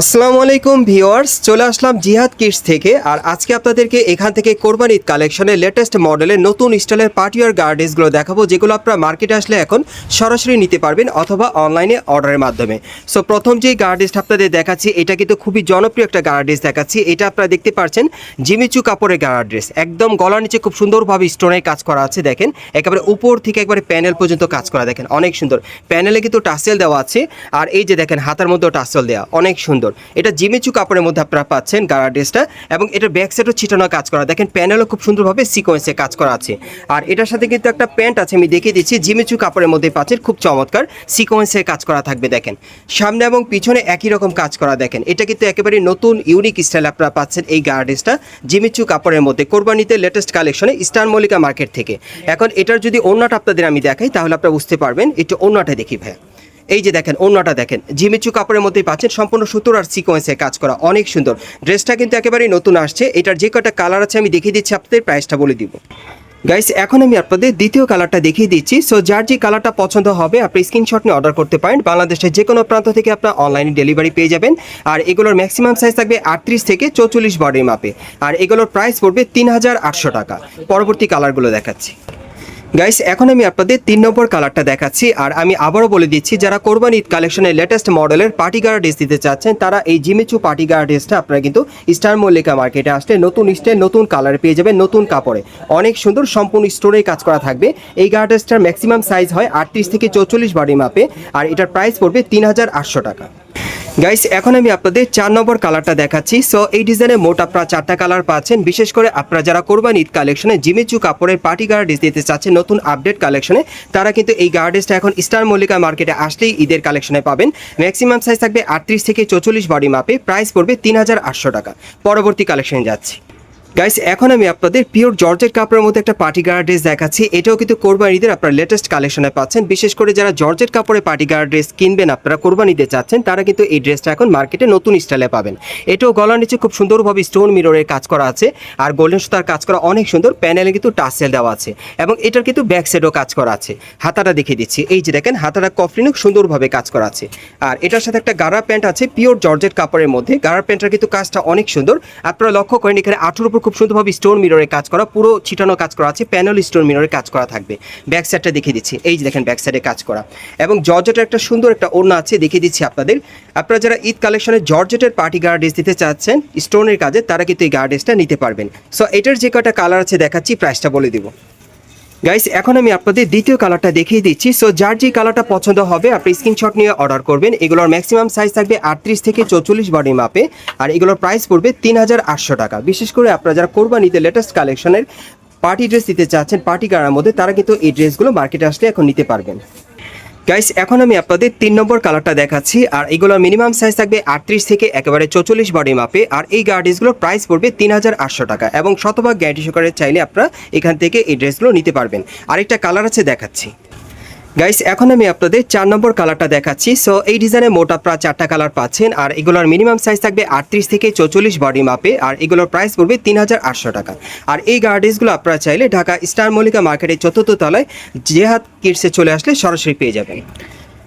আসসালামু আলাইকুম ভিউয়ার্স, চলে আসলাম জিহাদ কিডস থেকে। আর আজকে আপনাদেরকে এখান থেকে কোরবান ঈদ কালেকশনের লেটেস্ট মডেলের নতুন স্টাইলের পার্টিওয়ার গার্ডেসগুলো দেখাবো, যেগুলো আপনারা মার্কেটে আসলে এখন সরাসরি নিতে পারবেন অথবা অনলাইনে অর্ডারের মাধ্যমে। সো প্রথম যে গার্ডেসটা আপনাদের দেখাচ্ছি, এটা কিন্তু খুবই জনপ্রিয় একটা গার্ডেস দেখাচ্ছি। এটা আপনারা দেখতে পাচ্ছেন জিমিচু কাপড়ের গার্ডেস একদম গলার নিচে খুব সুন্দরভাবে স্টোনের কাজ করা আছে, দেখেন। একেবারে উপর থেকে একবারে প্যানেল পর্যন্ত কাজ করা, দেখেন। অনেক সুন্দর। প্যানেলে কিন্তু টাসেল দেওয়া আছে। আর এই যে দেখেন, হাতার মধ্যেও টাসেল দেওয়া অনেক সুন্দর। এটা জিমেচু কাপড়ের মধ্যে আপনারা পাচ্ছেন গাড়া ড্রেসটা এবং এটার ব্যাক সাইডও ছিটানো কাজ করা। দেখেন প্যানেলও খুব সুন্দরভাবে সিকোয়েন্সে কাজ করা আছে। আর এটার সাথে কিন্তু একটা প্যান্ট আছে, আমি দেখিয়ে দিচ্ছি। জিমিচু কাপড়ের মধ্যে পাচ্ছেন, খুব চমৎকার সিকোয়েন্সে কাজ করা থাকবে, দেখেন। সামনে এবং পিছনে একই রকম কাজ করা, দেখেন। এটা কিন্তু একেবারে নতুন ইউনিক স্টাইল আপনারা পাচ্ছেন এই গার্ডেসটা জিমিচু কাপড়ের মধ্যে। কোরবানিতে লেটেস্ট কালেকশনে স্টার মল্লিকা মার্কেট থেকে। এখন এটার যদি অন্যটা আপনাদের আমি দেখাই, তাহলে আপনারা বুঝতে পারবেন। একটু অন্যটা দেখি ভাই এই যে দেখেন অন্যটা দেখেন। জিমিচু কাপড়ের মধ্যেই পাচ্ছেন সম্পূর্ণ সুতোর আর সিকোয়েন্সে কাজ করা, অনেক সুন্দর। ড্রেসটা কিন্তু একেবারেই নতুন আসছে। এটার যে কটা কালার আছে আমি দেখিয়ে দিচ্ছি আপনাদের প্রাইসটা বলে দিব। গাইস এখন আমি আপনাদের দ্বিতীয় কালারটা দেখিয়ে দিচ্ছি। সো যার যে কালারটা পছন্দ হবে, আপনি স্ক্রিনশট নিয়ে অর্ডার করতে পারেন। বাংলাদেশের যে কোনো প্রান্ত থেকে আপনার অনলাইনে ডেলিভারি পেয়ে যাবেন। আর এগুলোর ম্যাক্সিমাম সাইজ থাকবে আটত্রিশ থেকে চৌচল্লিশ বডির মাপে আর এগুলোর প্রাইস পড়বে তিন হাজার আটশো টাকা। পরবর্তী কালারগুলো দেখাচ্ছি। গাইস এখন আমি আপনাদের তিন নম্বর কালারটা দেখাচ্ছি, আর আমি আবারও বলে দিচ্ছি, যারা কোরবান ঈদ কালেকশনের লেটেস্ট মডেলের পার্টি গার্ড ড্রেস দিতে চাচ্ছেন, তারা এই জিমিচু পার্টি গার্ড ড্রেসটা আপনারা কিন্তু স্টার মল্লিকা মার্কেটে আসলে নতুন স্টাইল নতুন কালার পেয়ে যাবেন, নতুন কাপড়ে। অনেক সুন্দর সম্পূর্ণ স্টোরে কাজ করা থাকবে। এই গার্ড ড্রেসটার ম্যাক্সিমাম সাইজ হয় আটত্রিশ থেকে চৌচল্লিশ বডি মাপে আর এটার প্রাইস পড়বে তিন হাজার আটশো টাকা। গাইস এখন আমি আপনাদের চার নম্বর কালারটা দেখাচ্ছি। সো এই ডিজাইনে মোট আপনারা চারটা কালার পাচ্ছেন। বিশেষ করে আপনারা যারা কোরবান ঈদ কালেকশনে জিমিচু কাপড়ের পার্টি গার্ডেস দিতে চাচ্ছেন, নতুন আপডেট কালেকশনে তারা কিন্তু এই গার্ডেসটা এখন স্টার মল্লিকা মার্কেটে আসলেই ঈদের কালেকশনে পাবেন। ম্যাক্সিমাম সাইজ থাকবে আটত্রিশ থেকে চৌচল্লিশ বডি মাপে প্রাইস পড়বে তিন হাজার আটশো টাকা। পরবর্তী কালেকশনে যাচ্ছি। গাইস এখন আমি আপনাদের পিওর জর্জেট কাপড়ের মধ্যে একটা পার্টি গার্ড ড্রেস দেখাচ্ছি। এটাও কিন্তু কোরবান ঈদের আপনারা লেটেস্ট কালেকশনে পাচ্ছেন। বিশেষ করে যারা জর্জেট কাপড়ে পার্টি গার্ড ড্রেস কিনবেন, আপনারা কোরবান ঈদে চাচ্ছেন, তারা কিন্তু এই ড্রেসটা এখন মার্কেটে নতুন স্টাইলে পাবেন। এটাও গলার নিচে খুব সুন্দরভাবে স্টোন মিররের কাজ করা আছে আর গোল্ডেন সুতার কাজ করা অনেক সুন্দর। প্যানেলে কিন্তু টাসেল দেওয়া আছে এবং এটার কিন্তু ব্যাক সাইডও কাজ করা আছে। হাতাটা দেখিয়ে দিচ্ছি। এই যে দেখেন, হাতাটা কফলিনও সুন্দরভাবে কাজ করা আছে। আর এটার সাথে একটা গাড়া প্যান্ট আছে পিওর জর্জেট কাপড়ের মধ্যে। গাড়া প্যান্টটার কিন্তু কাজটা অনেক সুন্দর। আপনারা লক্ষ্য করেন, এখানে আঠুর উপর খুব সুন্দরভাবে স্টোন মিররে কাজ করা, পুরো ছিটানো কাজ করা আছে প্যানেল স্টোন মিররে কাজ করা থাকবে। ব্যাক সাইডটা দেখিয়ে দিচ্ছি, এই যে দেখেন ব্যাক সাইডে কাজ করা। এবং জর্জেটের একটা সুন্দর একটা ওড়না আছে, দেখিয়ে দিচ্ছি আপনাদের। আপনারা যারা ঈদ কালেকশনে জর্জেটের পার্টি গার্ডেস দিতে চাচ্ছেন স্টোনের কাজে, তারা কিন্তু এই গার্ডেসটা নিতে পারবেন। সো এটার যে কটা কালার আছে দেখাচ্ছি প্রাইসটা বলে দিব। গাইস এখন আমি আপনাদের দ্বিতীয় কালারটা দেখিয়ে দিচ্ছি। সো যার যে কালারটা পছন্দ হবে, আপনি স্ক্রিনশট নিয়ে অর্ডার করবেন। এগুলোর ম্যাক্সিমাম সাইজ থাকবে আটত্রিশ থেকে চৌচল্লিশ বডি মাপে আর এগুলোর প্রাইস পড়বে তিন হাজার আটশো টাকা। বিশেষ করে আপনারা যারা কোরবানিতে লেটেস্ট কালেকশনের পার্টি ড্রেস দিতে চাচ্ছেন পার্টি গাড়ার মধ্যে, তারা কিন্তু এই ড্রেসগুলো মার্কেটে আসলে এখন নিতে পারবেন। গাইস এখন আমি আপনাদের তিন নম্বর কালারটা দেখাচ্ছি, আর এগুলোর মিনিমাম সাইজ থাকবে আটত্রিশ থেকে একেবারে চৌচল্লিশ বডি মাপে আর এই গার্ডিসগুলোর প্রাইস পড়বে তিন হাজার আটশো টাকা, এবং শতভাগ গ্যারান্টি সহকারে চাইলে আপনারা এখান থেকে এই ড্রেসগুলো নিতে পারবেন। আরেকটা কালার আছে দেখাচ্ছি। গাইস এখন আমি আপনাদের চার নম্বর কালারটা দেখাচ্ছি। সো এই ডিজাইনে মোট আপনারা চারটা কালার পাচ্ছেন, আর এগুলোর মিনিমাম সাইজ থাকবে আটত্রিশ থেকে চৌচল্লিশ বডি মাপে আর এগুলোর প্রাইস পড়বে তিন হাজার আটশো টাকা। আর এই গার্ডিসগুলো আপনারা চাইলে ঢাকা স্টার মল্লিকা মার্কেটের চতুর্থ তলায় জেহাদ কিটসে চলে আসলে সরাসরি পেয়ে যাবেন।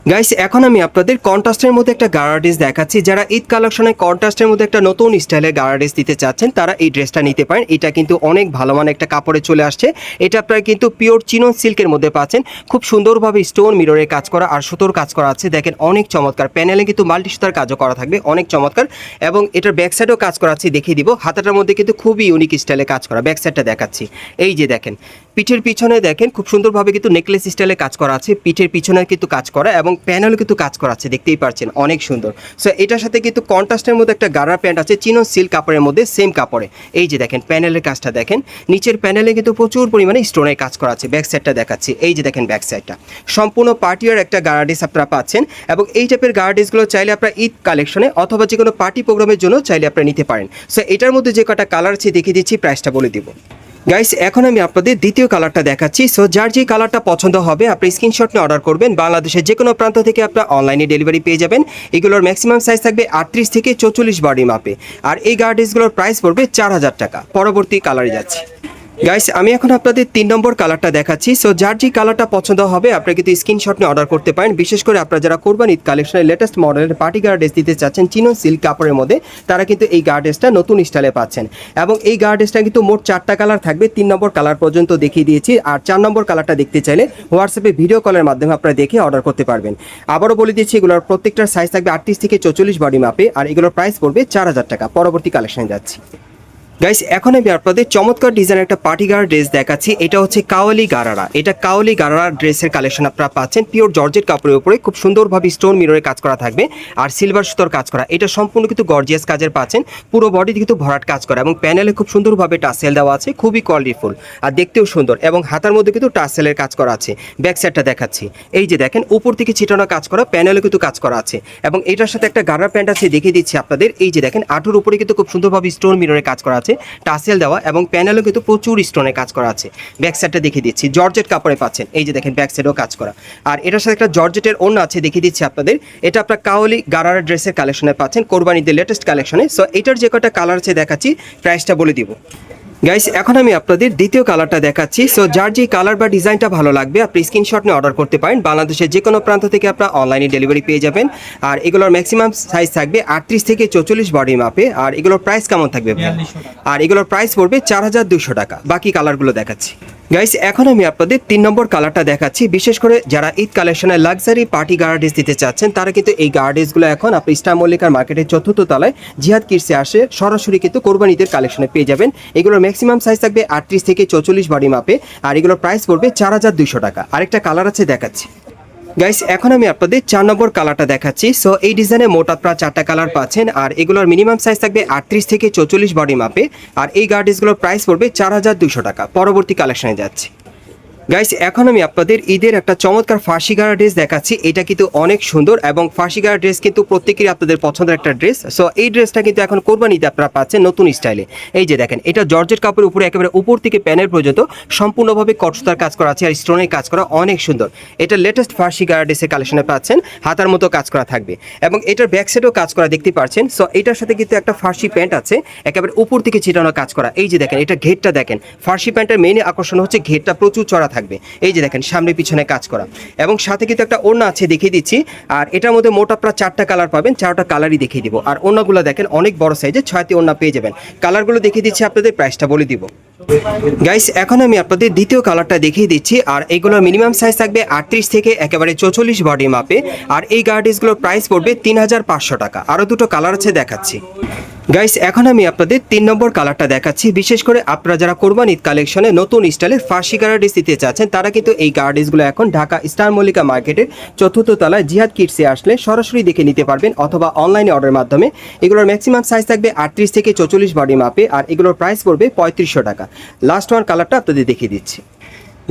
গাইস এখন আমি আপনাদের কন্ট্রাস্টের মধ্যে একটা গার্ডিস দেখাচ্ছি। যারা ঈদ কালেকশনে কন্ট্রাস্টের মধ্যে একটা নতুন স্টাইলের গার্ডিস দিতে চাচ্ছেন, তারা এই ড্রেসটা নিতে পারেন। এটা কিন্তু অনেক ভালো মানের একটা কাপড়ে চলে আসছে। এটা আপনারা কিন্তু পিওর চিনন সিল্কের মধ্যে পাচ্ছেন। খুব সুন্দরভাবে স্টোন, মিররের কাজ করা আর সুতোর কাজ করা আছে। দেখেন, অনেক চমৎকার। প্যানেলে কিন্তু মাল্টি সুতার কাজও করা থাকবে, অনেক চমৎকার। এবং এটার ব্যাক সাইডও কাজ করা আছে, দেখিয়ে দিব। হাতাটার মধ্যে কিন্তু খুবই ইউনিক স্টাইলে কাজ করা। ব্যাক সাইডটা দেখাচ্ছি। এই যে দেখেন পিঠের পিছনে দেখেন, খুব সুন্দরভাবে কিন্তু নেকলেস স্টাইলে কাজ করা আছে। পিঠের পিছনে কিন্তু কাজ করা এবং প্যানেলও কিন্তু কাজ করা আছে, দেখতেই পাচ্ছেন অনেক সুন্দর। সো এটার সাথে কিন্তু কন্ট্রাস্টের মধ্যে একটা গাড়া প্যান্ট আছে, চিনো সিল্ক কাপড়ের মধ্যে সেম কাপড়ে। এই যে দেখেন প্যানেলের কাজটা দেখেন, নিচের প্যানেলে কিন্তু প্রচুর পরিমাণে স্টোনের কাজ করা আছে ব্যাক সাইডটা দেখাচ্ছি। এই যে দেখেন ব্যাক সাইডটা সম্পূর্ণ পার্টিয়ার একটা গার্ডিস আপনারা পাচ্ছেন এবং এই টাইপের গার্ডিসগুলো চাইলে আপনারা ঈদ কালেকশনে অথবা যে কোনো পার্টি প্রোগ্রামের জন্য চাইলে আপনারা নিতে পারেন। সো এটার মধ্যে যে কটা কালার আছে, দেখিয়ে দিচ্ছি প্রাইসটা বলে দিব। গাইস এখন আমি আপনাদের দ্বিতীয় কালারটা দেখাচ্ছি। সো যার যে কালারটা পছন্দ হবে, আপনি স্ক্রিনশট নিয়ে অর্ডার করবেন। বাংলাদেশের যে কোনো প্রান্ত থেকে আপনার অনলাইনে ডেলিভারি পেয়ে যাবেন। এগুলোর ম্যাক্সিমাম সাইজ থাকবে আটত্রিশ থেকে চৌচল্লিশ বডি মাপে আর এই গার্ডেসগুলোর প্রাইস পড়বে চার হাজার টাকা। পরবর্তী কালারে যাচ্ছি। গাইস আমি এখন আপনাদের তিন নম্বর কালারটা দেখাচ্ছি। সো যার যে কালারটা পছন্দ হবে আপনারা কিন্তু স্ক্রিনশট নিয়ে অর্ডার করতে পারেন। বিশেষ করে আপনারা যারা কোরবান ঈদ কালেকশনের লেটেস্ট মডেলের পার্টি গার্ডেস দিতে চাচ্ছেন চিনো সিল্ক কাপড়ের মধ্যে, তারা কিন্তু এই গার্ডেসটা নতুন স্টাইলে পাচ্ছেন। এবং এই গার্ডেসটা কিন্তু মোট চারটা কালার থাকবে। তিন নম্বর কালার পর্যন্ত দেখিয়ে দিয়েছি। আর চার নম্বর কালারটা দেখতে চাইলে হোয়াটসঅ্যাপে ভিডিও কলের মাধ্যমে আপনারা দেখে অর্ডার করতে পারবেন। আবারও বলে দিচ্ছি, এগুলোর প্রত্যেকটার সাইজ থাকবে আটত্রিশ থেকে চৌচল্লিশ বডি মাপে আর এগুলোর প্রাইস পড়বে চার হাজার টাকা। পরবর্তী কালেকশনে যাচ্ছি। গাইস এখন আমি আপনাদের চমৎকার ডিজাইনের একটা পার্টি গার ড্রেস দেখাচ্ছি। এটা হচ্ছে কাওয়ালি গারারা। এটা কাওয়ালি গারারা ড্রেসের কালেকশন আপনারা পাচ্ছেন। পিওর জর্জেট কাপড়ের উপরে খুব সুন্দরভাবে স্টোন মিররে কাজ করা থাকবে আর সিলভার সুতোর কাজ করা। এটা সম্পূর্ণ কিন্তু গর্জিয়াস কাজের পাচ্ছেন। পুরো বডি কিন্তু ভরাট কাজ করা এবং প্যানেলে খুব সুন্দরভাবে টাসেল দেওয়া আছে। খুবই কোয়ালিটিফুল আর দেখতেও সুন্দর এবং হাতার মধ্যে কিন্তু টাসেলের কাজ করা আছে। ব্যাক সাইডটা দেখাচ্ছি। এই যে দেখেন, উপর থেকে ছিটানো কাজ করা প্যানেলে কিন্তু কাজ করা আছে এবং এটার সাথে একটা গারার প্যান্ট আছে, দেখিয়ে দিচ্ছি আপনাদের। এই যে দেখেন আটুর উপরে কিন্তু খুব সুন্দরভাবে স্টোন মিররে কাজ করা আছে। টাসেল দেওয়া এবং প্যানেলও কিন্তু প্রচুর স্টোনে কাজ করা আছে। ব্যাক সাইডটা দেখিয়ে দিচ্ছি। জর্জেট কাপড়ে পাচ্ছেন। এই যে দেখেন ব্যাক সাইডেও কাজ করা। আর এটার সাথে একটা জর্জেটের অন্য আছে, দেখিয়ে দিচ্ছি আপনাদের। এটা আপনার কাওয়ালি গারার ড্রেসের কালেকশনে পাচ্ছেন। কোরবানিদের লেটেস্ট কালেকশনে সো এটার যে কটা কালার আছে দেখাচ্ছি প্রাইসটা বলে দিব। গাইস এখন আমি আপনাদের দ্বিতীয় কালারটা দেখাচ্ছি। সো যার যে কালার বা ডিজাইনটা ভালো লাগবে আপনি স্ক্রিনশট নিয়ে অর্ডার করতে পারেন। বাংলাদেশের যে কোনো প্রান্ত থেকে আপনার অনলাইনে ডেলিভারি পেয়ে যাবেন। আর এগুলোর ম্যাক্সিমাম সাইজ থাকবে আটত্রিশ থেকে চৌচল্লিশ বডি মাপে আর এগুলোর প্রাইস কেমন থাকবে? আর এগুলোর প্রাইস পড়বে চার হাজার দুশো টাকা। বাকি কালারগুলো দেখাচ্ছি। গাইস এখন আমি আপনাদের তিন নম্বর কালারটা দেখাচ্ছি। বিশেষ করে যারা ঈদ কালেকশনের লাক্সারি পার্টি গার্ডেস দিতে চাচ্ছেন তারা কিন্তু এই গার্ডেসগুলো এখন আপনি স্টার মল্লিকার মার্কেটের চতুর্থ তলায় জিহাদ কিরসে আসে। সরাসরি কিন্তু কোরবানিদের কালেকশনে পেয়ে যাবেন। এগুলোর ম্যাক্সিমাম সাইজ থাকবে আটত্রিশ থেকে চৌচল্লিশ বডি মাপে, আর এগুলোর প্রাইস পড়বে চার হাজার দুশো টাকা। আরেকটা কালার আছে দেখাচ্ছি। গাইস এখন আমি আপনাদের চার নম্বর কালারটা দেখাচ্ছি। সো এই ডিজাইনে মোট আপনারা চারটা কালার পাচ্ছেন, আর এগুলোর মিনিমাম সাইজ থাকবে আটত্রিশ থেকে চৌচল্লিশ বডি মাপে, আর এই গার্ডিসগুলোর প্রাইস পড়বে চার হাজার দুশো টাকা। পরবর্তী কালেকশনে যাচ্ছি। গাইস এখন আমি আপনাদের ঈদের একটা চমৎকার ফার্সি গাড়া ড্রেস দেখাচ্ছি। এটা কিন্তু অনেক সুন্দর এবং ফার্সি গাড়া ড্রেস কিন্তু প্রত্যেকেরই আপনাদের পছন্দের একটা ড্রেস সো এই ড্রেসটা কিন্তু এখন কোরবানিতে আপনারা পাচ্ছেন নতুন স্টাইলে। এই যে দেখেন, এটা জর্জেট কাপড়ের উপরে একেবারে উপর থেকে প্যানের পর্যন্ত সম্পূর্ণভাবে কটসুতার কাজ করা আছে আর স্টোনের কাজ করা অনেক সুন্দর। এটা লেটেস্ট ফার্সি গাড়া ড্রেসের কালেকশনে পাচ্ছেন, হাতার মতো কাজ করা থাকবে। এবং এটার ব্যাক সাইডেও কাজ করা দেখতে পাচ্ছেন। সো এটার সাথে কিন্তু একটা ফার্সি প্যান্ট আছে, একেবারে উপর থেকে ছিটানো কাজ করা। এই যে দেখেন, এটা ঘেরটা দেখেন। ফার্সি প্যান্টের মেইন আকর্ষণ হচ্ছে ঘেরটা প্রচুর চড়া থাকবে। এই যে দেখেন, সামনে পিছনে কাজ করা। এবং সাথে কিন্তু একটা ওড়না আছে, দেখিয়ে দিচ্ছি। আর এটার মধ্যে মোট আপনারা চারটা কালার পাবেন, চারটা কালারই দেখিয়ে দিব। আর ওড়নাগুলো দেখেন, অনেক বড় সাইজে ছয়টি ওড়না পেয়ে যাবেন। কালারগুলো দেখিয়ে দিচ্ছি, আপনাদের প্রাইসটা বলে দিব। গাইস এখন আমি আপনাদের দ্বিতীয় কালারটা দেখিয়ে দিচ্ছি। আর এইগুলোর মিনিমাম সাইজ থাকবে আটত্রিশ থেকে একেবারে চৌচল্লিশ বডি মাপে আর এই গার্ডিসগুলোর প্রাইস পড়বে তিন হাজার পাঁচশো টাকা। আরও দুটো কালার আছে দেখাচ্ছি। গাইস এখন আমি আপনাদের তিন নম্বর কালারটা দেখাচ্ছি। বিশেষ করে আপনারা যারা কোরবান ঈদ কালেকশনে নতুন স্টাইলের ফার্সি গার্ডিস দিতে চাচ্ছেন, তারা কিন্তু এই গার্ডিসগুলো এখন ঢাকা স্টার মল্লিকা মার্কেটের চতুর্থ তলায় জিহাদ কিটসে আসলে সরাসরি দেখে নিতে পারবেন অথবা অনলাইনে অর্ডারের মাধ্যমে। এগুলোর ম্যাক্সিমাম সাইজ থাকবে আটত্রিশ থেকে চৌচল্লিশ বডি মাপে, আর এগুলোর প্রাইস পড়বে পঁয়ত্রিশশো টাকা। লাস্ট ওয়ান কালারটা আপনাদের দেখিয়ে দিচ্ছি।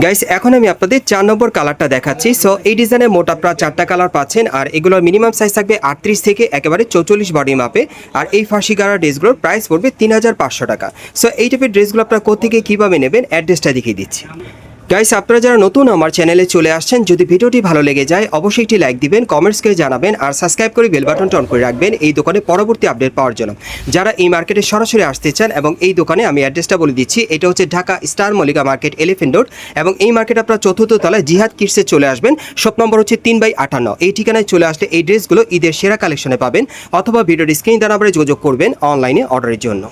গাইস এখন আমি আপনাদের চার নম্বর কালারটা দেখাচ্ছি। সো এই ডিজাইনের মোট আপনারা চারটা কালার পাচ্ছেন আর এগুলোর মিনিমাম সাইজ থাকবে আটত্রিশ থেকে একেবারে চৌচল্লিশ বডি মাপে আর এই ফাঁসি গাড়া ড্রেসগুলোর প্রাইস পড়বে তিন হাজার পাঁচশো টাকা। সো এই টাইপের ড্রেসগুলো আপনারা কোথেকে কীভাবে নেবেন? অ্যাড্রেসটা দেখিয়ে দিচ্ছি। গাইস আপনারা যারা নতুন আমার চ্যানেলে চলে আসছেন, যদি ভিডিওটি ভালো লেগে যায়, অবশ্যই একটি লাইক দিবেন কমেন্টস করে জানাবেন, আর সাবস্ক্রাইব করে বেল বাটনটা অন করে রাখবেন এই দোকানে পরবর্তী আপডেট পাওয়ার জন্য। যারা এই মার্কেটে সরাসরি আসতে চান এবং এই দোকানে আমি অ্যাড্রেসটা বলে দিচ্ছি, এটা হচ্ছে Dhaka star Mallika market elephant road এবং এই মার্কেট আপনারা চতুর্থ তলায় জিহাদ কিটসে চলে আসবেন শপ নম্বর হচ্ছে তিন বাই আটান্ন এই ঠিকানায় চলে আসলে এই ড্রেসগুলো ঈদের সেরা কালেকশনে পাবেন, অথবা ভিডিওর স্ক্রিন দ্বারা যোগাযোগ করবেন অনলাইনে অর্ডারের জন্য।